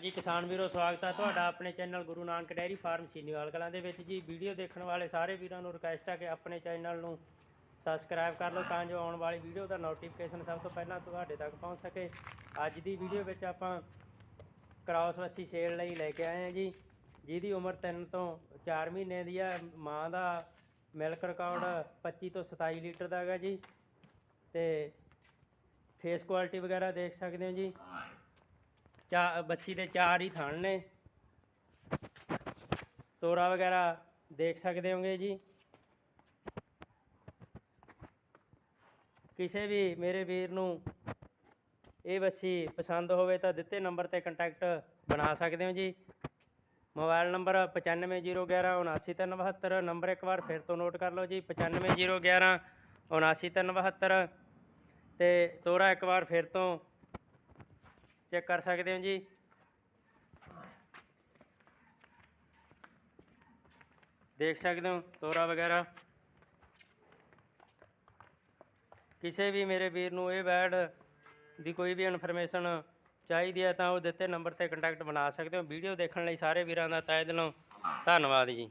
ਜੀ, ਕਿਸਾਨ ਵੀਰੋ, ਸਵਾਗਤ ਹੈ ਤੁਹਾਡਾ ਆਪਣੇ channel Guru Nanak dairy farm Seeniwal Kalan ਦੇ ਵਿੱਚ ਜੀ। ਵੀਡੀਓ ਦੇਖਣ ਵਾਲੇ ਸਾਰੇ ਵੀਰਾਂ ਨੂੰ ਰਿਕਵੈਸਟ ਹੈ ਕਿ ਆਪਣੇ ਚੈਨਲ ਨੂੰ ਸਬਸਕ੍ਰਾਈਬ ਕਰ ਲਓ ਤਾਂ ਜੋ ਆਉਣ ਵਾਲੀ ਵੀਡੀਓ ਦਾ ਨੋਟੀਫਿਕੇਸ਼ਨ ਸਭ ਤੋਂ ਪਹਿਲਾਂ ਤੁਹਾਡੇ ਤੱਕ ਪਹੁੰਚ ਸਕੇ। ਅੱਜ ਦੀ ਵੀਡੀਓ ਵਿੱਚ ਆਪਾਂ ਕ੍ਰਾਸ ਵੱਛੀ ਸੇਲ ਲਈ ਲੈ ਕੇ ਆਏ ਹਾਂ ਜੀ। ਜਿਹਦੀ ਉਮਰ 3 ਤੋਂ 4 ਮਹੀਨੇ ਦੀ ਹੈ ਮਾਂ ਦਾ ਮਿਲਕ ਰਿਕਾਰਡ 25 ਤੋਂ 27 ਲੀਟਰ ਦਾ ਹੈਗਾ ਜੀ। ਤੇ ਫੇਸ ਕੁਆਲਿਟੀ ਵਗੈਰਾ ਦੇਖ ਸਕਦੇ ਹੋ ਜੀ। ਚਾ ਬੱਚੀ ਦੇ ਚਾਰ ਹੀ ਥਣ ਨੇ। ਤੋਰਾ ਵਗੈਰਾ ਦੇਖ ਸਕਦੇ ਹੋਗੇ ਜੀ। ਕਿਸੇ ਵੀ ਮੇਰੇ ਵੀਰ ਨੂੰ ਇਹ ਬੱਸੀ ਪਸੰਦ ਹੋਵੇ ਤਾਂ ਦਿੱਤੇ ਨੰਬਰ ਤੇ ਕੰਟੈਕਟ ਬਣਾ ਸਕਦੇ ਹੋ ਜੀ। ਮੋਬਾਈਲ ਨੰਬਰ 9501179372 ਨੰਬਰ ਇੱਕ ਵਾਰ ਫਿਰ ਤੋਂ ਨੋਟ ਕਰ ਲਓ ਜੀ 9501179372 ਤੇ ਤੋਰਾ ਇੱਕ ਵਾਰ ਫਿਰ ਤੋਂ ਚੈੱਕ ਕਰ ਸਕਦੇ ਹੋ ਜੀ। ਦੇਖ ਸਕਦੇ ਹੋ ਤੋਰਾ ਵਗੈਰਾ। ਕਿਸੇ ਵੀ ਮੇਰੇ ਵੀਰ ਨੂੰ ਇਹ ਬੈਡ ਦੀ ਕੋਈ ਵੀ ਇਨਫੋਰਮੇਸ਼ਨ ਚਾਹੀਦੀ ਹੈ ਤਾਂ ਉਹ ਦਿੱਤੇ ਨੰਬਰ ਤੇ ਕੰਟੈਕਟ ਬਣਾ ਸਕਦੇ ਹੋ। ਵੀਡੀਓ ਦੇਖਣ ਲਈ ਸਾਰੇ ਵੀਰਾਂ ਦਾ ਤਹਿ ਦਿਲੋਂ ਧੰਨਵਾਦ ਜੀ।